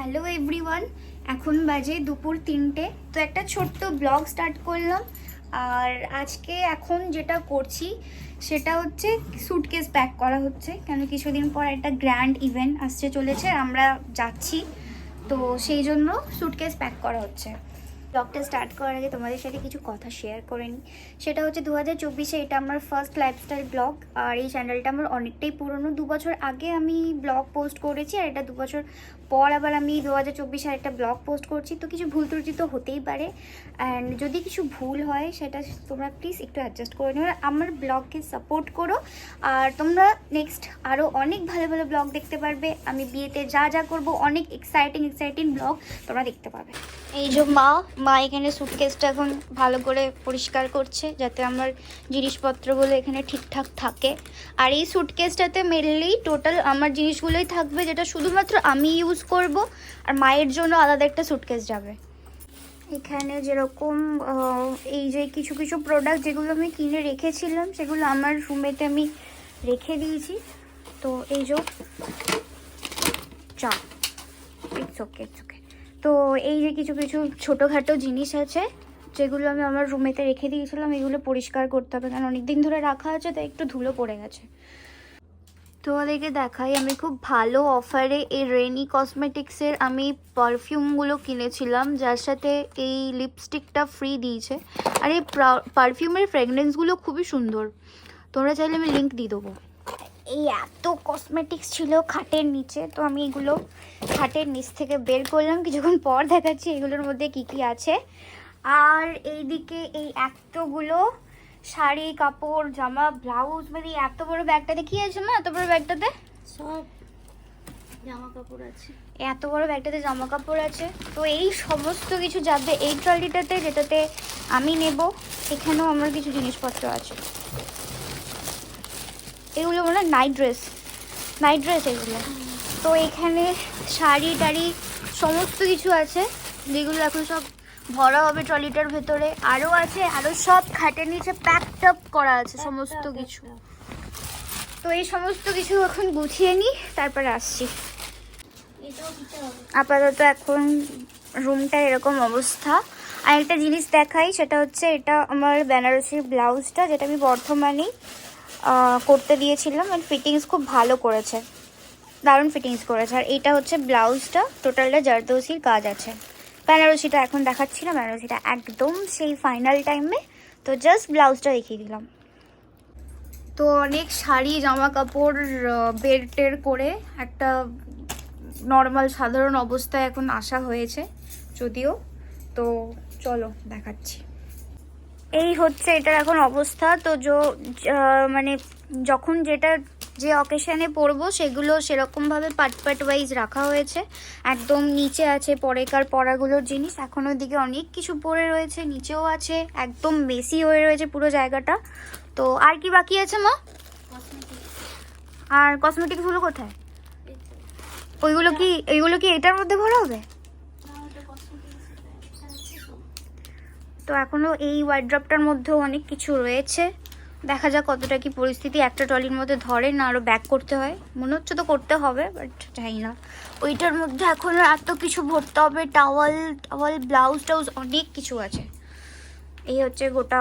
Hello everyone, এখন বাজে দুপুর তিনটে। তো একটা ছোট্ট ব্লগ স্টার্ট করলাম। আর আজকে এখন যেটা করছি, সেটা হচ্ছে স্যুটকেস প্যাক করা হচ্ছে। কেন কিছুদিন পর একটা গ্র্যান্ড ইভেন্ট আসছে চলেছে, আমরা যাচ্ছি। তো সেই জন্য স্যুটকেস প্যাক করা হচ্ছে। ব্লগটা স্টার্ট করার আগে তোমাদের সাথে কিছু কথা শেয়ার করে নিই। সেটা হচ্ছে দু হাজার চব্বিশে এটা আমার ফার্স্ট লাইফস্টাইল ব্লগ আর এই চ্যানেলটা আমার অনেকটাই পুরনো। দু বছর আগে আমি ব্লগ পোস্ট করেছি, আর এটা দু বছর পর আবার আমি দু হাজার চব্বিশে একটা ব্লগ পোস্ট করছি। তো কিছু ভুল ত্রুটি তো হতেই পারে। অ্যান্ড যদি কিছু ভুল হয়, সেটা তোমরা প্লিজ একটু অ্যাডজাস্ট করে নিও। আমার ব্লগকে সাপোর্ট করো। আর তোমরা নেক্সট আরও অনেক ভালো ভালো ব্লগ দেখতে পারবে। আমি বিয়েতে যা যা করব, অনেক এক্সাইটিং এক্সাইটিং ব্লগ তোমরা দেখতে পাবে। এই যে মা মা এখানে সুটকেসটা এখন ভালো করে পরিষ্কার করছে যাতে আমার জিনিসপত্রগুলো এখানে ঠিকঠাক থাকে। আর এই সুটকেসটাতে মেনলি টোটাল আমার জিনিসগুলোই থাকবে যেটা শুধুমাত্র আমি ইউজ করব আর মায়ের জন্য আলাদা একটা সুটকেস যাবে। এখানে যেরকম এই যে কিছু কিছু প্রোডাক্ট যেগুলো আমি কিনে রেখেছিলাম সেগুলো আমার রুমেতে আমি রেখে দিয়েছি। তো এই যে চা ইটস ওকে ইটস ওকে তো এই যে কিছু কিছু ছোটোখাটো জিনিস আছে, যেগুলো আমি আমার রুমেতে রেখে দিয়েছিলাম, এগুলো পরিষ্কার করতে হবে, কারণ অনেক দিন ধরে রাখা আছে, তাই একটু ধুলো পড়ে গেছে। তোমাদেরকে দেখাই, আমি খুব ভালো অফারে এই রেনি কসমেটিক্সের আমি পারফিউমগুলো কিনেছিলাম, যার সাথে এই লিপস্টিকটা ফ্রি দিয়েছে। আর এই পারফিউমের ফ্র্যাগনেন্সগুলো খুবই সুন্দর। তোমরা চাইলে আমি লিঙ্ক দিয়ে দেবো। এই এত কসমেটিক্স ছিল খাটের নিচে তো আমি এগুলো খাটের নিচ থেকে বের করলাম। কিছুক্ষণ পর দেখাচ্ছি এগুলোর মধ্যে কি কি আছে। আর এইদিকে এই এতগুলো শাড়ি কাপড় জামা ব্লাউজ মানে এত বড় ব্যাগটাতে কি আছে মা? এত বড় ব্যাগটাতে সব জামা কাপড় আছে এত বড় ব্যাগটাতে জামা কাপড় আছে। তো এই সমস্ত কিছু যাবে এই ট্রলিটাতে যেটাতে আমি নেব এখানেও আমার কিছু জিনিসপত্র আছে। এগুলো মনে নাইট ড্রেস নাইট ড্রেস এগুলো। তো এখানে শাড়ি, টাড়ি সমস্ত কিছু আছে। যেগুলো এখন সব ভরা হবে ট্রলিটার ভেতরে। আরও আছে আরও সব খাটের নিচে প্যাকড আপ করা আছে সমস্ত কিছু। তো এই সমস্ত কিছু এখন গুছিয়ে নিই, তারপরে আসছি। আপাতত এখন রুমটা এরকম অবস্থা। আর একটা জিনিস দেখাই, সেটা হচ্ছে এটা আমার বেনারসির ব্লাউজটা, যেটা আমি বর্ধমানেই করতে দিয়েছিলাম আর ফিটিংস খুব ভালো করেছে। দারুণ ফিটিংস করেছে। আর এটা হচ্ছে ব্লাউজটা, টোটালটা জারদৌসির কাজ আছে। বেনারসিটা এখন দেখাচ্ছি না বেনারসিটা একদম সেই ফাইনাল টাইমে তো জাস্ট ব্লাউজটা দেখিয়ে দিলাম। তো অনেক শাড়ি জামা কাপড় বের টের করে একটা নর্মাল সাধারণ অবস্থায় এখন আসা হয়েছে, যদিও। তো চলো দেখাচ্ছি। এই হচ্ছে এটার এখন অবস্থা। তো যো মানে যখন যেটা যে অকেশনে পরবো সেগুলো সেরকমভাবে পার্ট পার্ট ওয়াইজ রাখা হয়েছে। একদম নিচে আছে পরেকার পরাগুলোর জিনিস। এখন দিকে অনেক কিছু পড়ে রয়েছে নিচেও আছে একদম বেশি হয়ে রয়েছে পুরো জায়গাটা। তো আর কি বাকি আছে মা? আর কসমেটিক্সগুলো কোথায়? ওইগুলো কি এইগুলো কি এটার মধ্যে ভরা হবে? তো এখনও এই ওয়ার্ড্রপটার মধ্যেও অনেক কিছু রয়েছে। দেখা যাক কতটা কি পরিস্থিতি একটা ট্রলির মধ্যে ধরে, না আরও ব্যাক করতে হয়। মনে হচ্ছে তো করতে হবে বাট জানি না। ওইটার মধ্যে এখনও এত কিছু ভরতে হবে। টাওয়াল টাওয়াল ব্লাউজ টাউজ অনেক কিছু আছে। এই হচ্ছে গোটা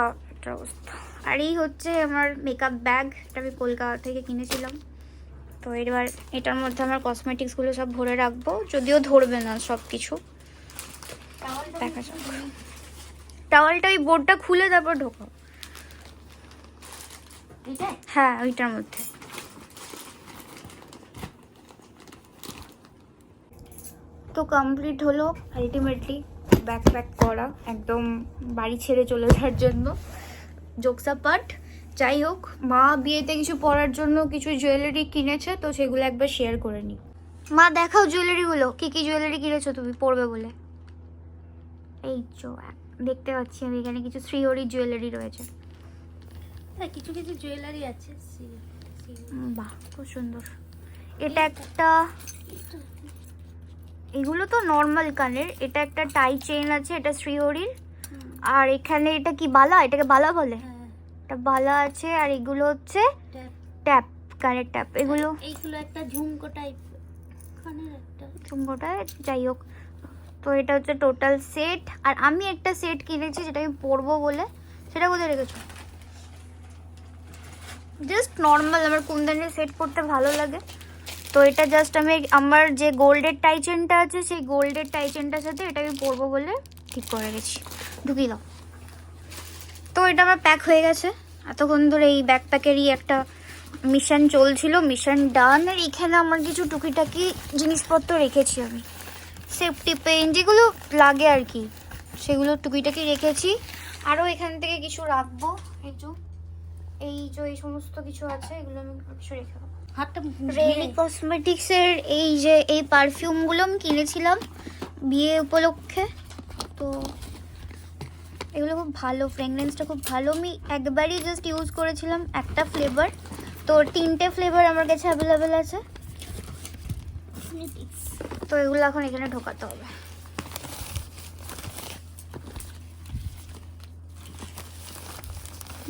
অবস্থা। আর এই হচ্ছে আমার মেকআপ ব্যাগ এটা আমি কলকাতা থেকে কিনেছিলাম। তো এবার এটার মধ্যে আমার কসমেটিক্সগুলো সব ভরে রাখব। যদিও ধরবে না সব কিছু দেখা যাক। টাওয়ালটা ওই বোর্ডটা খুলে তারপর ঢোকাও। হ্যাঁ ওইটার মধ্যে। তো কমপ্লিট হলো আলটিমেটলি ব্যাক প্যাক করা একদম বাড়ি ছেড়ে চলে যাওয়ার জন্য। জোকসা পাট যাই হোক মা বিয়েতে কিছু পরার জন্য কিছু জুয়েলারি কিনেছে তো সেগুলো একবার শেয়ার করে নিই মা দেখাও জুয়েলারিগুলো কি কি জুয়েলারি কিনেছো তুমি পরবে বলে? এই চো দেখতে পাচ্ছি আমি এখানে কিছু শ্রীহরি জুয়েলারি রয়েছে। হ্যাঁ কিছু কিছু জুয়েলারি আছে বাহ খুব সুন্দর। এটা একটা এগুলো তো নর্মাল কানের এটা একটা টাই চেন আছে এটা শ্রীহরির। আর এখানে এটা কি বালা? এটাকে বালা বলে? হ্যাঁ। এটা বালা আছে আর এগুলো হচ্ছে ট্যাপ। কানের ট্যাপ এগুলো এইগুলো একটা ঝুমকো টাইপ কানের একটা। চুম্বোটা যাই হোক। তো এটা হচ্ছে টোটাল সেট আর আমি একটা সেট কিনেছি যেটা আমি পরবো বলে। সেটা কোথায় রেখেছো? জাস্ট নর্মাল আমার কুন্দনের সেট পরতে ভালো লাগে। তো এটা জাস্ট আমি আমার যে গোল্ডের টাইচেনটা আছে, সেই গোল্ডের টাই চেনটার সাথে এটা আমি পরবো বলে ঠিক করে গেছি ঢুকিয়ে দাও। তো এটা আমার প্যাক হয়ে গেছে। এতক্ষণ ধরে এই ব্যাকপ্যাকেরই একটা মিশন চলছিল। মিশন ডান আর এখানে আমার কিছু টুকিটাকি জিনিসপত্র রেখেছি আমি। সেফটি পেন যেগুলো লাগে আর কি সেগুলো টুকিটাকি রেখেছি। আরও এখান থেকে কিছু রাখব এই যে এই যে এই সমস্ত কিছু আছে এগুলো আমি কিছু রেখে দেবো। রেনি কসমেটিক্সের এই যে এই পারফিউমগুলো আমি কিনেছিলাম বিয়ে উপলক্ষে। তো এগুলো খুব ভালো ফ্রেগরেন্সটা খুব ভালো। আমি একবারই জাস্ট ইউজ করেছিলাম একটা ফ্লেভার তো তিনটে ফ্লেভার আমার কাছে অ্যাভেলেবেল আছে। তো এগুলো এখন এখানে ঢোকাতে হবে।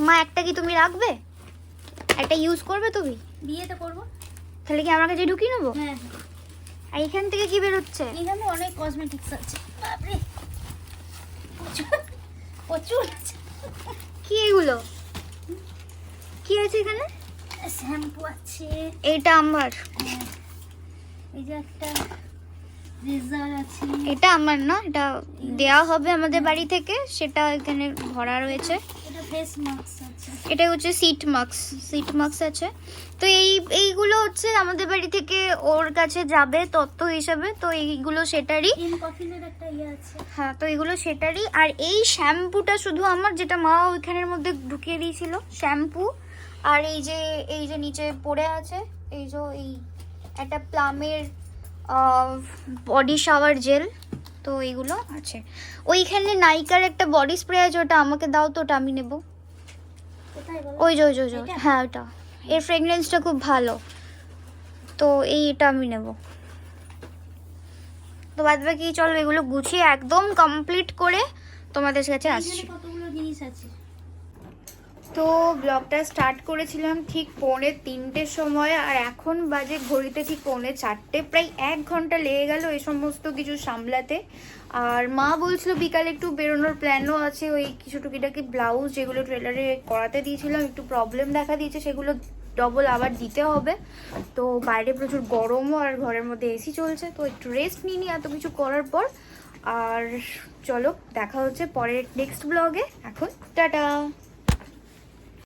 মা একটা কি তুমি রাখবে? একটা ইউজ করবে তুমি? বিয়েতে করব। তাহলে কি আমার কাছে ঢুকিয়ে নেব? হ্যাঁ হ্যাঁ। আর এখান থেকে কি বেরোচ্ছে? এখানে অনেক কসমেটিক্স আছে। বাপরে! প্রচুর কি এগুলো? কি আছে এখানে? শ্যাম্পু আছে। এটা আমার হ্যাঁ। এই যে একটা এটা আমার না এটা দেয়া হবে আমাদের বাড়ি থেকে সেটা এখানে ভরা রয়েছে। এটা মাস্ক হচ্ছে সিট মার্কস সিট মার্কস আছে। তো এই এইগুলো হচ্ছে আমাদের বাড়ি থেকে ওর কাছে যাবে তত্ত্ব হিসাবে তো এইগুলো সেটারই। ইয়ে হ্যাঁ তো এগুলো সেটারই। আর এই শ্যাম্পুটা শুধু আমার যেটা মা ওইখানের মধ্যে ঢুকিয়ে দিয়েছিল শ্যাম্পু। আর এই যে এই যে নিচে পড়ে আছে এই যে এই একটা প্লামের বডি শাওয়ার জেল তো এইগুলো আছে। ওইখানে নাইকার একটা বডি স্প্রে আছে ওটা আমাকে দাও তো ওটা আমি নেব। ওই যে ওই যে? হ্যাঁ ওটা এর ফ্রেগরেন্সটা খুব ভালো। তো এই এটা আমি নেব। তো বাদ বাকি চলো এগুলো গুছিয়ে একদম কমপ্লিট করে তোমাদের কাছে আসছি। কতগুলো জিনিস আছে? তো ব্লগটা স্টার্ট করেছিলাম ঠিক পৌনে তিনটের সময়, আর এখন বাজে ঘড়িতে ঠিক পৌনে চারটে, প্রায় এক ঘণ্টা লেগে গেল এই সমস্ত কিছু সামলাতে। আর মা বলছিল বিকালে একটু বেরোনোর প্ল্যানও আছে, ওই কিছু টুকিটাকি ব্লাউজ যেগুলো ট্রেলারে করাতে দিয়েছিলাম, একটু প্রবলেম দেখা দিয়েছে, সেগুলো ডবল আবার দিতে হবে। তো বাইরে প্রচুর গরমও আর ঘরের মধ্যে এসি চলছে, তো একটু রেস্ট নিয়ে নিই এত কিছু করার পর। আর চলো, দেখা হচ্ছে পরের নেক্সট ব্লগে এখন টাটা!